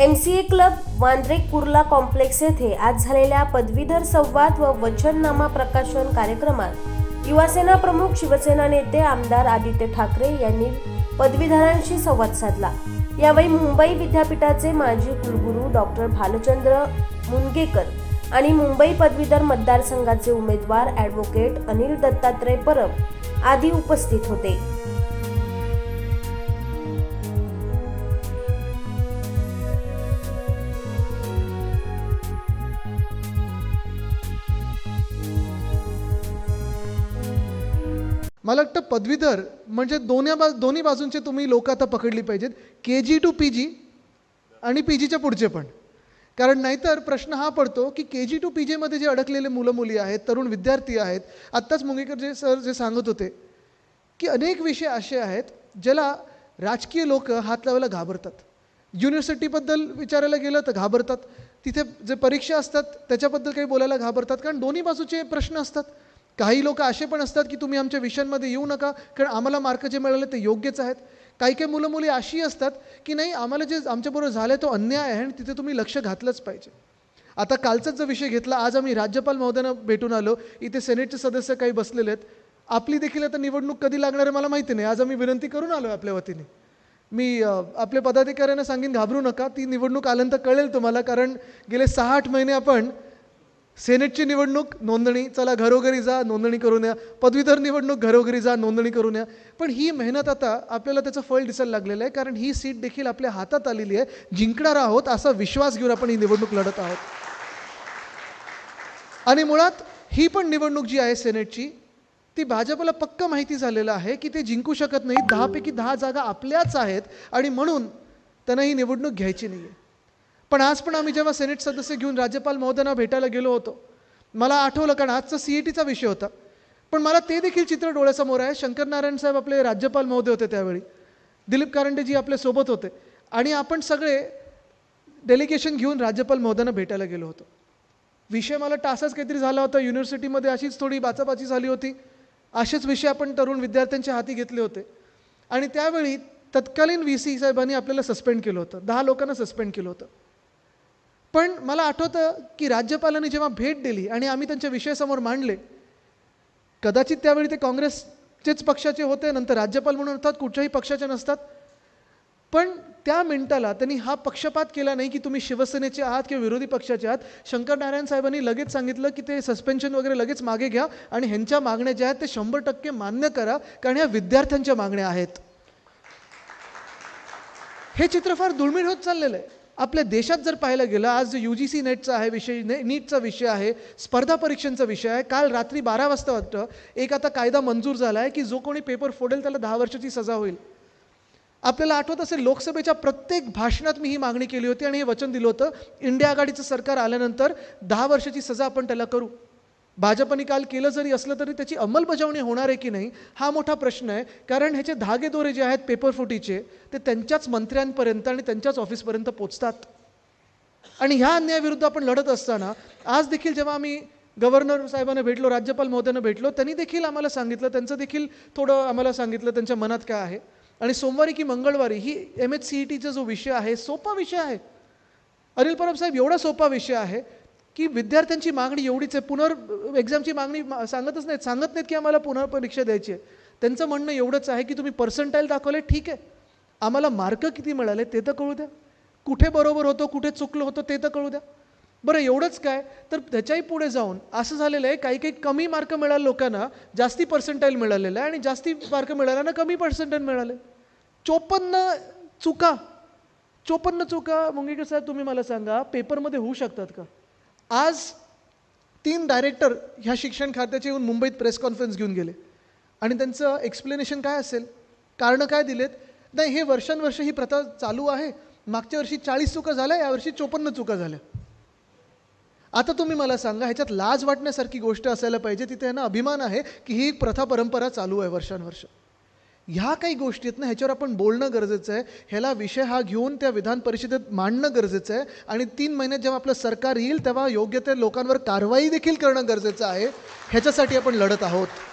M C A club Vandre Kurla complex येथे आज झालेल्या पदवीधर संवाद व वचननामा प्रकाशन कार्यक्रमात युवासेना प्रमुख शिवसेना नेते आमदार आदित्य ठाकरे यांनी पदवीधरांशी संवाद साधला. यावेळी मुंबई विद्यापीठाचे माजी कुलगुरू डॉक्टर भालचंद्र मुनगेकर आणि मुंबई पदवीधर मतदारसंघाचे उमेदवार ॲडव्होकेट अनिल दत्तात्रय परब आदी उपस्थित होते. मला वाटतं पदवीधर म्हणजे दोन्ही बा दोन्ही बाजूंचे तुम्ही लोक आता पकडली पाहिजेत. के जी टू पी जी आणि पी जीच्या पुढचे पण. कारण नाहीतर प्रश्न हा पडतो की के जी टू पी जीमध्ये जे अडकलेले मुलं मुली आहेत तरुण विद्यार्थी आहेत आत्ताच मुंगेकर जे सर जे सांगत होते की अनेक विषय असे आहेत ज्याला राजकीय लोक हात लावायला घाबरतात. युनिव्हर्सिटीबद्दल विचारायला गेलं तर घाबरतात. तिथे जे परीक्षा असतात त्याच्याबद्दल काही बोलायला घाबरतात. कारण दोन्ही बाजूचे प्रश्न असतात. काही लोक असे पण असतात की तुम्ही आमच्या विषयांमध्ये येऊ नका कारण आम्हाला मार्क जे मिळाले ते योग्यच आहेत. काही काही मुलं मुली अशी असतात की नाही आम्हाला जे आमच्याबरोबर झालं तो अन्याय आहे आणि तिथे तुम्ही लक्ष घातलंच पाहिजे. आता कालचाच जो विषय घेतला आज आम्ही राज्यपाल महोदयांना भेटून आलो इथे सेनेटचे सदस्य काही बसलेले आहेत. आपली देखील आता निवडणूक कधी लागणार आहे मला माहिती नाही. आज आम्ही विनंती करून आलो आपल्या वतीने. मी आपल्या पदाधिकाऱ्यांना सांगेन घाबरू नका. ती निवडणूक आल्यानंतर कळेल तुम्हाला कारण गेले सहा आठ महिने आपण सेनेटची निवडणूक नोंदणी चला घरोघरी जा नोंदणी करून या पदवीधर निवडणूक घरोघरी जा नोंदणी करून या पण ही मेहनत आता आपल्याला त्याचं फळ दिसायला लागलेलं आहे कारण ही सीट देखील आपल्या हातात आलेली आहे. जिंकणार आहोत असा विश्वास घेऊन आपण ही निवडणूक लढत आहोत. आणि मुळात ही पण निवडणूक जी आहे सेनेटची ती भाजपला पक्क माहिती झालेलं आहे की ते जिंकू शकत नाही. दहापैकी दहा जागा आपल्याच आहेत आणि म्हणून त्यांना ही निवडणूक घ्यायची नाही आहे पण आज पण आम्ही जेव्हा सेनेट सदस्य घेऊन राज्यपाल महोदयांना भेटायला गेलो होतो मला आठवलं कारण आजचा सी ई टीचा विषय होता. पण मला ते देखील चित्र डोळ्यासमोर आहे. शंकर नारायण साहेब आपले राज्यपाल महोदय होते त्यावेळी. दिलीप कारंडेजी आपल्यासोबत होते. आणि आपण सगळे डेलिगेशन घेऊन राज्यपाल महोदयांना भेटायला गेलो होतो. विषय मला टासाच काहीतरी झाला होता. युनिव्हर्सिटीमध्ये अशीच थोडी बाचाबाची झाली होती. असेच विषय आपण तरुण विद्यार्थ्यांच्या हाती घेतले होते. आणि त्यावेळी तत्कालीन व्ही सी साहेबांनी आपल्याला सस्पेंड केलं होतं. दहा लोकांना सस्पेंड केलं होतं. पण मला आठवतं की राज्यपालांनी जेव्हा भेट दिली आणि आम्ही त्यांच्या विषयासमोर मांडले कदाचित त्यावेळी ते काँग्रेसचेच पक्षाचे होते नंतर राज्यपाल म्हणून अर्थात कुठच्याही पक्षाचे नसतात. पण त्या मिनिटाला त्यांनी हा पक्षपात केला नाही की तुम्ही शिवसेनेचे आहात किंवा विरोधी पक्षाचे आहात. शंकर नारायण साहेबांनी लगेच सांगितलं की ते सस्पेन्शन वगैरे लगेच मागे घ्या आणि ह्यांच्या मागण्या ज्या आहेत ते शंभर टक्के मान्य करा कारण ह्या विद्यार्थ्यांच्या मागण्या आहेत. हे चित्र फार दुर्मिळ होत चाललेलं आहे. आपल्या देशात जर पाहायला गेलं आज यू जी सी नेटचा आहे विषय ने नीटचा विषय आहे स्पर्धा परीक्षांचा विषय आहे काल रात्री बारा वाजता वाटतं एक आता कायदा मंजूर झाला आहे की जो कोणी पेपर फोडेल त्याला दहा वर्षाची सजा होईल. आपल्याला आठवत असेल लोकसभेच्या प्रत्येक भाषणात मी ही मागणी केली होती आणि हे वचन दिलं होतं इंडिया आघाडीचं सरकार आल्यानंतर दहा वर्षाची सजा आपण त्याला करू. भाजपने काल केलं जरी असलं तरी त्याची अंमलबजावणी होणार आहे की नाही हा मोठा प्रश्न आहे. कारण ह्याचे धागेदोरे जे आहेत पेपरफुटीचे ते त्यांच्याच मंत्र्यांपर्यंत आणि त्यांच्याच ऑफिसपर्यंत पोचतात. आणि ह्या अन्यायाविरुद्ध आपण लढत असताना आज देखील जेव्हा आम्ही गव्हर्नर साहेबांना भेटलो राज्यपाल महोदयांना भेटलो त्यांनी देखील आम्हाला सांगितलं त्यांचं देखील थोडं आम्हाला सांगितलं त्यांच्या मनात काय आहे. आणि सोमवारी की मंगळवारी ही एम एच सी ई टीचा जो विषय आहे सोपा विषय आहे. अनिल परब साहेब एवढा सोपा विषय आहे की विद्यार्थ्यांची मागणी एवढीच आहे. पुनर् एक्झामची मागणी मा- सांगतच नाहीत. सांगत नाहीत की आम्हाला पुनर्परीक्षा द्यायची आहे. त्यांचं म्हणणं एवढंच आहे की तुम्ही पर्सेंटाईल दाखवले ठीक आहे. आम्हाला मार्क किती मिळाले ते तर कळू द्या. कुठे बरोबर होतो कुठे चुकलं होतं ते तर कळू द्या. बरं एवढंच काय? तर त्याच्याही पुढे जाऊन असं झालेलं आहे काही काही कमी मार्क मिळाले लोकांना जास्ती पर्सेंटाईल मिळालेलं आहे आणि जास्ती मार्क मिळाल्यानं कमी पर्सेंटाईल मिळाले. चोपन्न चुका. चोपन्न चुका मुंगेकर साहेब तुम्ही मला सांगा पेपरमध्ये होऊ शकतात का? आज तीन डायरेक्टर ह्या शिक्षण खात्याचे येऊन मुंबईत प्रेस कॉन्फरन्स घेऊन गेले. आणि त्यांचं एक्सप्लेनेशन काय असेल? कारणं काय दिलेत? नाही हे वर्षानुवर्ष ही प्रथा चालू आहे. मागच्या वर्षी चाळीस चुका झाल्या यावर्षी चोपन्न चुका झाल्या. आता तुम्ही मला सांगा ह्याच्यात लाज वाटण्यासारखी गोष्ट असायला पाहिजे. तिथे यांना अभिमान आहे की ही प्रथा परंपरा चालू आहे वर्षानुवर्ष. ह्या काही गोष्टी आहेत ना ह्याच्यावर आपण बोलणं गरजेचं आहे. ह्याला विषय हा घेऊन त्या विधान परिषदेत मांडणं गरजेचं आहे. आणि तीन महिन्यात जेव्हा आपलं सरकार येईल तेव्हा योग्य त्या लोकांवर कारवाई देखील करणं गरजेचं आहे. ह्याच्यासाठी आपण लढत आहोत.